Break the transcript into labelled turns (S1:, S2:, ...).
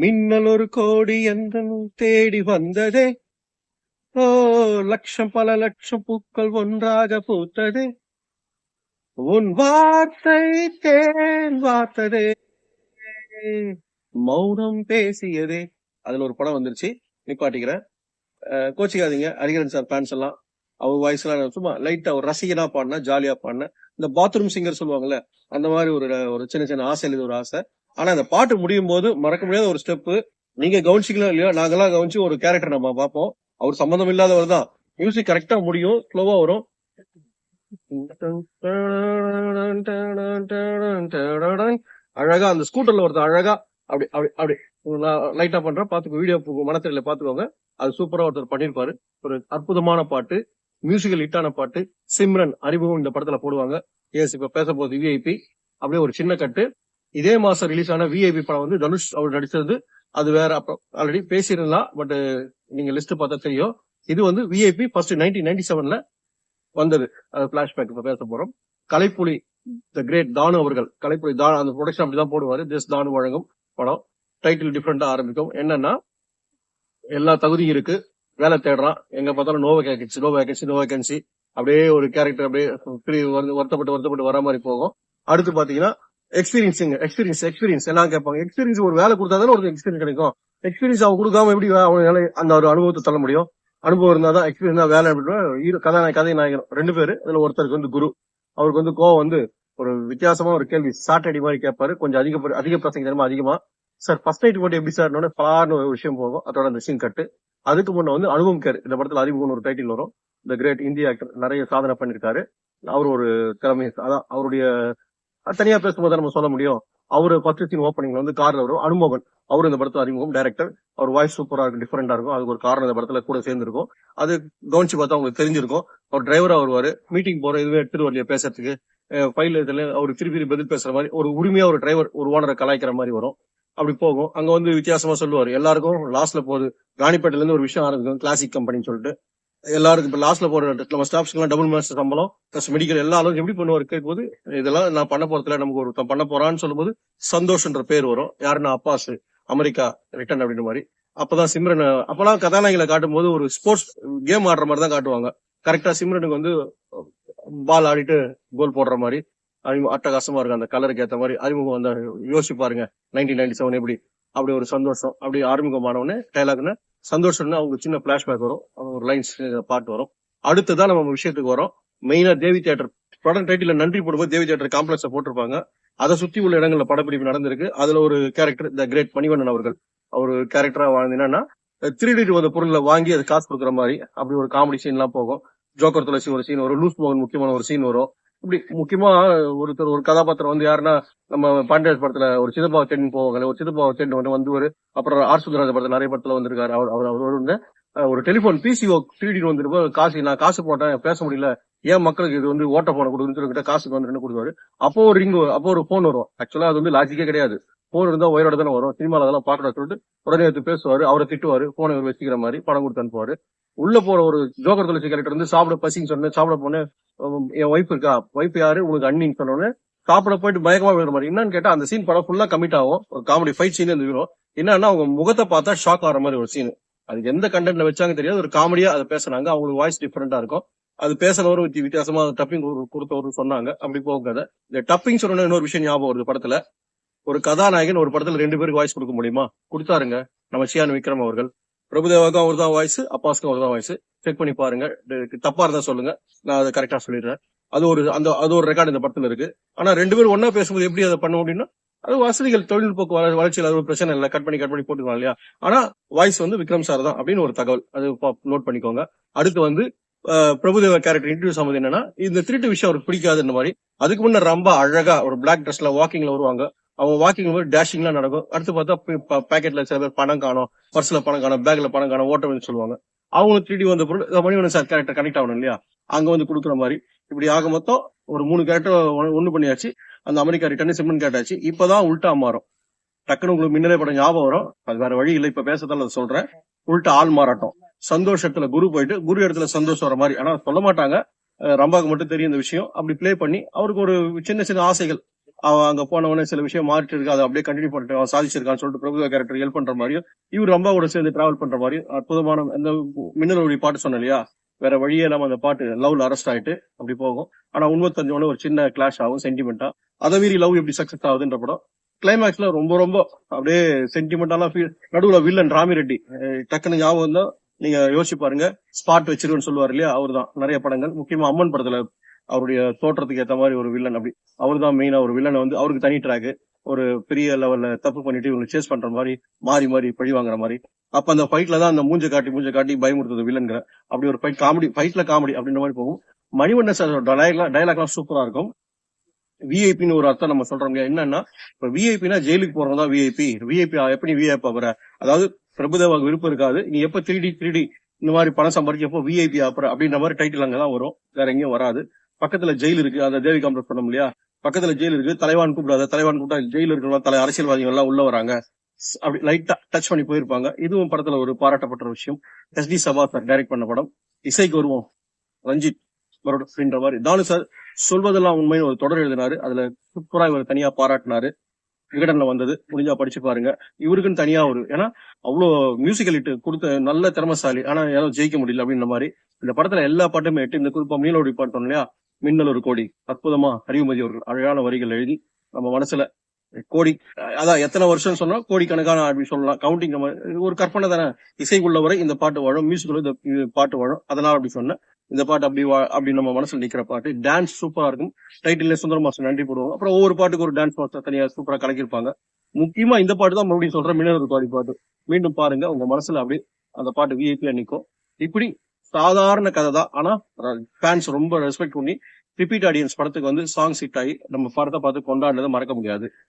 S1: மின்னல் ஒரு கோடி எந்த தேடி வந்ததே? ஓ லட்சம் பல லட்சம் பூக்கள் ஒன்றாக பூத்ததே. உன் வார்த்தை தேன் வார்த்ததே. மௌனம் பேசியதே. அதுல ஒரு படம் வந்துருச்சு. நிப்பாட்டிக்கிறேன். கோச்சிக்காதீங்க. ஹரிகரன் சார் ஃபேன்ஸ் எல்லாம். அவர் வாய்ஸ் எல்லாம் சும்மா லைட்டா ஒரு ரசிகனா பாடினா ஜாலியா பாடின இந்த பாத்ரூம் சிங்கர் சொல்லுவாங்கல்ல அந்த மாதிரி ஒரு ஒரு சின்ன சின்ன ஆசை இது ஒரு ஆசை. ஆனா அந்த பாட்டு முடியும் போது மறக்க முடியாத ஒரு ஸ்டெப் நீங்க கவனிச்சிக்கலாம் இல்லையோ? நாங்கெல்லாம் கவனிச்சு ஒரு கேரக்டர் நம்ம பார்ப்போம். அவர் சம்பந்தம் இல்லாதவர் தான். மியூசிக் கரெக்டா முடியும் ஸ்லோவா வரும். அழகா அந்த ஸ்கூட்டர்ல ஒருத்தர் அழகா அப்படி அப்படி அப்படி லைட்டா பண்றேன். பாத்துக்கோ வீடியோ மனத்திரையில பாத்துக்கோங்க அது சூப்பரா ஒருத்தர் பண்ணிருப்பாரு ஒரு அற்புதமான பாட்டு மியூசிக்கல் ஹிட்டான பாட்டு. சிம்ரன் அறிமுகம் இந்த படத்துல போடுவாங்க. எஸ் இப்ப பேச போகுது விஐபி அப்படியே ஒரு சின்ன கட்டு இதே மாசம் ரிலீஸ் ஆன விஐபி படம் வந்து தனுஷ் அவர் நடிச்சது அது வேற அப்புறம் ஆல்ரெடி பேசியிருந்தலாம் பட் நீங்க லிஸ்ட் பார்த்தா தெரியும். இது வந்து விஐபி ஃபர்ஸ்ட் நைன்டீன் நைன்டி செவன்ல வந்தது. அது பிளாஷ்பேக் இப்ப பேச போறோம். கலைப்புலி த கிரேட் தானு அவர்கள். கலைப்புலி தான் அந்த ப்ரொடக்ஷன் அப்படிதான் போடுவாரு. திஸ் தானு வழங்கும் படம். டைட்டில் டிஃப்ரெண்டா ஆரம்பிக்கும். என்னன்னா எல்லா தகுதியும் இருக்கு. வேலை தேடுறான். எங்க பார்த்தாலும் no vacancy no vacancy no vacancy அப்படியே ஒரு கேரக்டர் அப்படியே வந்து வருத்தப்பட்டு வருத்தப்பட்டு வர மாதிரி போகும். அடுத்து பாத்தீங்கன்னா எக்ஸ்பீரியன்ஸுங்க எக்ஸ்பீரியன்ஸ் எக்ஸ்பீரியன்ஸ் எல்லாம் கேட்பாங்க. எக்ஸ்பீரியன்ஸ் ஒரு வேலை கொடுத்தா தானே ஒரு எக்ஸ்பீரியன்ஸ் கிடைக்கும். எக்ஸ்பீரியன்ஸ் அவன் கொடுக்காம எப்படி அவனால அந்த ஒரு அனுபவத்தை தள்ள முடியும்? அனுபவம் இருந்தாதான் எக்ஸ்பீரியன்ஸ் தான் வேலை அப்படின்னா ஹீரோ கதாநாயக கதை நாயகன். ரெண்டு பேர். அதில் ஒருத்தருக்கு வந்து குரு. அவருக்கு வந்து கோவம் வந்து ஒரு வித்தியாசமா ஒரு கேள்வி. சாட்டடி மாதிரி கேட்பாரு. கொஞ்சம் அதிக அதிக பிரசங்க தரமா அதிகமா. சார் ஃபர்ஸ்ட் நைட் மட்டும் எப்படி சார்னோட பலார்னு ஒரு விஷயம் போகும். அதோட அந்த சீன் கட்டு அதுக்கு முன்ன வந்து அனுபவம் கேர். இந்த படத்துல அறிமுகம் ஒரு டைட்டில் வரும். இந்த கிரேட் இந்திய ஆக்டர் நிறைய சாதனை பண்ணிருக்காரு. அவர் ஒரு திறமை அதான் அவருடைய தனியா பேசும்போது நம்ம சொல்ல முடியும். அவரு ஃபர்ஸ்ட் சீன் ஓப்பனிங்ல வந்து கார்ல வரும். அனுமோகன் அவரு இந்த படத்துல அறிமுகம். டைரக்டர் அவர் வாய்ஸ் சூப்பரா இருக்கும் டிஃபரெண்டா இருக்கும். அதுக்கு ஒரு காரணம் இந்த படத்துல கூட சேர்ந்துருக்கும். அது கவனிச்சு பார்த்தா உங்களுக்கு தெரிஞ்சிருக்கும். அவர் டிரைவரா வருவாரு. மீட்டிங் போற இதுவே எடுத்துட்டு வரலையா பேசுறதுக்கு ஃபைல் இதுல அவர் திருப்பி திருப்பி பதில் பேசுற மாதிரி ஒரு உரிமையா ஒரு டிரைவர் ஒரு ஓனரை கலாய்க்கிற மாதிரி வரும். அப்படி போகும். அங்க வந்து வித்தியாசமா சொல்லுவார். எல்லாருக்கும் லாஸ்ட்ல போகுது. ராணிப்பேட்டையில இருந்து ஒரு விஷயம் ஆரம்பிக்கும். கிளாசிக் கம்பெனின்னு சொல்லிட்டு. எல்லாருக்கும் இப்ப லாஸ்ட்ல போற நம்ம ஸ்டாஃப்ஸ்க்கு டபுள் மாஸ்டர் சம்பளம் பிளஸ் மெடிக்கல் எல்லா அளவுக்கு எப்படி பண்ணுவாரு கேட்கும்போது இதெல்லாம் நான் பண்ண போறதுல நமக்கு ஒருத்தன் பண்ண போறான்னு சொல்லும்போது சந்தோஷன்ற பேர் வரும். யாருன்னா அப்பாஸ் அமெரிக்கா ரிட்டர்ன் அப்படின்ற மாதிரி. அப்பதான் சிம்ரன் அப்பெல்லாம் கதாநாயகளை காட்டும் போது ஒரு ஸ்போர்ட்ஸ் கேம் ஆடுற மாதிரி தான் காட்டுவாங்க கரெக்டா சிம்ரனுக்கு வந்து பால் ஆடிட்டு கோல் போடுற மாதிரி அறிமுகம் அட்டகாசமா இருக்கு அந்த கலருக்கு ஏத்த மாதிரி அறிமுகம் அந்த யோசிச்சு பாருங்க நைன்டீன் நைன்டி செவன் எப்படி அப்படி ஒரு சந்தோஷம் அப்படி ஆரம்பிக்கமானவொடனே டைலாக்னு சந்தோஷம்னு அவங்க சின்ன பிளாஷ்பேக் வரும். அவங்க ஒரு லைன்ஸ் பாட்டு வரும். அடுத்ததான் நம்ம விஷயத்துக்கு வரோம். மெயினா தேவி தியேட்டர் படம் டைட்டில் நன்றி போடும்போது தேவி தியேட்டர் காம்ப்ளெக்ஸ போட்டிருப்பாங்க. அதை சுத்தி உள்ள இடங்கள்ல படப்பிடிப்பு நடந்திருக்கு. அதுல ஒரு கேரக்டர் த கிரேட் மணிவண்ணன் அவர்கள். அவர் கேரக்டரா வாழ்ந்தீங்கன்னா என்னன்னா திருடிட்டு வந்த பொருளை வாங்கி அது காசு கொடுக்குற மாதிரி அப்படி ஒரு காமெடி சீன் எல்லாம் போகும். ஜோக்கர் துளசி ஒரு சீன் வரும். லூஸ் மோகன் முக்கியமான ஒரு சீன் வரும். இப்படி முக்கியமா ஒருத்தர் ஒரு கதாபாத்திரம் வந்து யாருன்னா நம்ம பாண்டியராஜ் படத்துல ஒரு சிதப்பாவை சென்னு போவாங்க ஒரு சிதப்பாவை சென்னு வந்து ஒரு அப்புறம் ஆர் சுந்தராஜ படத்துல நிறைய படத்துல வந்திருக்காரு. அவர் அவர் அவர் வந்து ஒரு டெலிபோன் பிசிஓ திருடிட்டு வந்துருப்போம் காசு நான் காசு போட்டேன் பேச முடியல. ஏன் மக்களுக்கு இது வந்து ஓட்ட போன கொடுக்குன்னு சொல்லிட்டு காசுக்கு வந்து கொடுத்தாரு அப்போ ஒரு ரிங் அப்போ ஒரு போன் வரும். ஆக்சுவலா அது வந்து லாஜிக்கே கிடையாது. போன் இருந்தா ஒயரோட தானே வரும். சினிமாவில் அதெல்லாம் பாக்கணும் சொல்லிட்டு உடனே எடுத்து பேசுவாரு. அவரை திட்டுவாரு. போனை வச்சுக்கிற மாதிரி பணம் கொடுத்து அனுப்புவாரு. உள்ள போற ஒரு ஜோக்கர் தொலைச்சி கேரக்டர் வந்து சாப்பிட பசின்னு சொன்னேன் சாப்பிட போனேன் என் ஒய்ஃப் இருக்கா? ஒய்ஃப் யாரு? உங்களுக்கு அண்ணின்னு சொன்னோன்னு சாப்பிட போயிட்டு பயங்கரமா விழுற மாதிரி. என்னன்னு கேட்டா அந்த சீன் படம் ஃபுல்லா கமிட் ஆகும். ஒரு காமெடி ஃபைட் சீன் இருந்து வரும் என்னன்னா அவங்க முகத்தை பார்த்தா ஷாக் ஆகிற மாதிரி ஒரு சீன் அது எந்த கண்டென்ட்ல வச்சாங்க தெரியாது. ஒரு காமெடியா அதை பேசுனாங்க. அவங்களுக்கு வாய்ஸ் டிஃப்ரெண்டா இருக்கும். அது பேசினவரும் வித்தியாசமா டப்பிங் கொடுத்தவரும் சொன்னாங்க. அப்படி போகும் கதை. இந்த டப்பிங் சொன்ன இன்னொரு விஷயம் ஞாபகம் வருது படத்துல. ஒரு கதாநாயகன் ஒரு படத்துல ரெண்டு பேருக்கு வாய்ஸ் கொடுக்க முடியுமா? கொடுத்தாருங்க. நம்ம சியான் விக்ரம் அவர்கள். பிரபுதேவாக்கும் அவர் தான் வாய்ஸ் அப்பாஸ்க்கும் அவர் தான் வாய்ஸ் செக் பண்ணி பாருங்க. தப்பா இருந்தா சொல்லுங்க. நான் அதை கரெக்டா சொல்லிடுறேன். அது ஒரு அந்த அது ஒரு ரெக்கார்டு இந்த படத்துல இருக்கு. ஆனா ரெண்டு பேரும் ஒன்னா பேசும்போது எப்படி அதை பண்ண முடியும்னா அது வசதிகள் தொழில்நுட்ப வளர்ச்சியில் அது ஒரு பிரச்சனை இல்லை. கட் பண்ணி கட் பண்ணி போட்டுக்கலாம் இல்லையா? ஆனா வாய்ஸ் வந்து விக்ரம் சார் தான் அப்படின்னு ஒரு தகவல். அது நோட் பண்ணிக்கோங்க. அடுத்து வந்து பிரபுதேவ கேரக்டர் இன்டர்வியூ சம்மந்தம் என்னன்னா இந்த திருட்டு விஷயம் அவருக்கு பிடிக்காதுன்ற மாதிரி அதுக்கு முன்ன ரொம்ப அழகா ஒரு பிளாக் ட்ரெஸ்ல வாக்கிங்ல வருவாங்க. அவங்க வாக்கிங் போது டேஷிங்லாம் நடக்கும். அடுத்து பார்த்தா பேக்கெட்ல சில பேர் பணம் காணும். பர்ஸ்ல பணம் காணும். பேக்ல பணம் காணும். ஓட்டம்னு சொல்லுவாங்க. அவங்க திருடி வந்த பொருள் மணி சார் கேரக்டர் கனெக்ட் ஆகணும் இல்லையா? அங்க வந்து கொடுக்குற மாதிரி. இப்படி ஆக மொத்தம் ஒரு மூணு கேரக்டர் ஒன்று பண்ணியாச்சு. அந்த அமெரிக்கா ரிட்டர்ன் சிம்மன் கேட்டாச்சு. இப்பதான் உள்டா மாறும். டக்குனு உங்களுக்கு மின்னலே படம் ஞாபகம் வரும். அது வேற வழி இல்லை. இப்ப பேசத்தால சொல்றேன். உள்டா ஆள் மாறாட்டம். சந்தோஷத்துல குரு போயிட்டு குரு இடத்துல சந்தோஷம் வர மாதிரி. ஆனா சொல்ல மாட்டாங்க. ரம்பாக்கு மட்டும் தெரியும் இந்த விஷயம். அப்படி ப்ளே பண்ணி அவருக்கு ஒரு சின்ன சின்ன ஆசைகள். அவன் அங்க போன உடனே சில விஷயம் மாறிட்டு இருக்கு. அதை அப்படியே கண்டினியூ பண்ணிட்டு அவன் சாதிச்சிருக்கான்னு சொல்லிட்டு பிரபுதா கேரக்டர் ஹெல்ப் பண்ற மாதிரியும் இவர் ரம்பாவோட சேர்ந்து டிராவல் பண்ற மாதிரியும் அற்புதமான இந்த மின்னல் ஒளி பாட்டு சொன்னேன் இல்லையா? வேற வழியே இல்லாம அந்த பாட்டு லவ்ல அரெஸ்ட் ஆயிட்டு அப்படி போகும். ஆனா உண்மை தெரிஞ்சவொடனே ஒரு சின்ன கிளாஷ் ஆகும் சென்டிமெண்டா அதை மீறி லவ் எப்படி சக்சஸ் ஆகுதுன்ற படம். கிளைமேக்ஸ்ல ரொம்ப ரொம்ப அப்படியே சென்டிமெண்டாலாம் ஃபீல் நடுவுல வில்லன் ராமி ரெட்டி. டக்குன்னு ஞாபகம் தான் நீங்க யோசிச்சு பாருங்க. ஸ்பாட் வச்சிருவன்னு சொல்லுவார் இல்லையா? அவர் தான் நிறைய படங்கள். முக்கியமா அம்மன் படத்துல அவருடைய தோற்றத்துக்கு ஏற்ற மாதிரி ஒரு வில்லன் அப்படி. அவர் தான் மெயினா ஒரு வில்லனை வந்து அவருக்கு தனி ட்ராக் ஒரு பெரிய லெவல்ல தப்பு பண்ணிட்டு இவங்க சேஸ் பண்ற மாதிரி மாறி மாறி பழி வாங்குற மாதிரி. அப்ப அந்த ஃபைட்ல தான் அந்த மூஞ்ச காட்டி மூஞ்ச காட்டி பயமுறுத்துறது வில்லன்கிற அப்படி ஒரு ஃபைட் காமெடி ஃபைட்ல காமெடி அப்படின்ற மாதிரி போகும். மணிவண்ண சார் டயலாக்லாம் டயலாக்லாம் சூப்பரா இருக்கும். விஐபின்னு ஒரு அர்த்தம் நம்ம சொல்றோம் என்னன்னா இப்ப விஐபினா ஜெயிலுக்கு போறவங்க தான் விஐபி விஐபி எப்படி விஐபி ஆகுற? அதாவது பிரபுதேவாக்கு விருப்பம் இருக்காது. நீ எப்ப த்ரீ டி த்ரீ டி இந்த மாதிரி பணம் சம்பாதிக்கப்போ விஐபி ஆப்புற அப்படின்ற மாதிரி டைட்டில் அங்கதான் வரும். வேற எங்கேயும் வராது. பக்கத்துல ஜெயில் இருக்கு. அதை தேவி காம்ப்ளெக்ஸ் பண்ணோம் இல்லையா பக்கத்துல ஜெயில் இருக்கு. தலைவான் கூப்பிடாத. தலைவான் கூப்பிட்டா ஜெயில் இருக்கிறவங்க தலை அரசியல்வாதிகள் எல்லாம் உள்ள வராங்க. அப்படி லைட்டா டச் பண்ணி போயிருப்பாங்க. இதுவும் படத்துல ஒரு பாராட்டப்பட்ட விஷயம். S D Saba sir direct பண்ண படம். இசைக்கு வருவோம். ரஞ்சித் மறுபடியும் அப்படின்ற மாதிரி. தானு சார் சொல்வதெல்லாம் உண்மைன்னு ஒரு தொடர் எழுதினாரு. அதுல சூப்பரா இவர் தனியா பாராட்டினாரு. விகடன்ல வந்தது. முடிஞ்சா படிச்சு பாருங்க. இவருக்குன்னு தனியா ஒரு ஏன்னா அவ்வளவு மியூசிக்கல் இட்டு கொடுத்த நல்ல திறமசாலி. ஆனா யாரும் ஜெயிக்க முடியல அப்படின்ற மாதிரி. இந்த படத்துல எல்லா பாட்டுமே எட்டு இந்த குறிப்பா மீனோடி பாட்டோம் இல்லையா? மின்னல் ஒரு கோடி அற்புதமா அறிவுமதி அவர்கள் அழகான வரிகள் எழுதி நம்ம மனசுல கோடி அதான் எத்தனை வருஷம் சொன்னா கோடிக்கணக்கான அப்படி சொல்லலாம். கவுண்டிங் நம்ம ஒரு கற்பனை தானே. இசை உள்ளவரை இந்த பாட்டு வாழும் மியூசிக்குள்ள இந்த பாட்டு வாழும். அதனால அப்படி சொன்னேன். இந்த பாட்டு அப்படி வா- அப்படி நம்ம மனசுல நிக்கிற பாட்டு. டான்ஸ் சூப்பரா இருக்கும். டைட்டில் சுந்தர மாஸ்டர் நன்றி போடுவாங்க. அப்புறம் ஒவ்வொரு பாட்டுக்கு ஒரு டான்ஸ் மாஸ்டர் தனியா சூப்பரா கலக்கிருப்பாங்க முக்கியமா இந்த பாட்டு தான் மறுபடியும் சொல்றேன். மின்னல் கோடி பாட்டு. மீண்டும் பாருங்க. உங்க மனசுல அப்படியே அந்த பாட்டு விஐபியா நிற்கும் இப்படி சாதாரண கதை தான். ஆனா ஃபேன்ஸ் ரொம்ப ரெஸ்பெக்ட் பண்ணி ரிப்பீட் ஆடியன்ஸ் படத்துக்கு வந்து சாங்ஸ் ஹிட் ஆகி நம்ம படத்தை பார்த்து கொண்டாடினதை மறக்க முடியாது.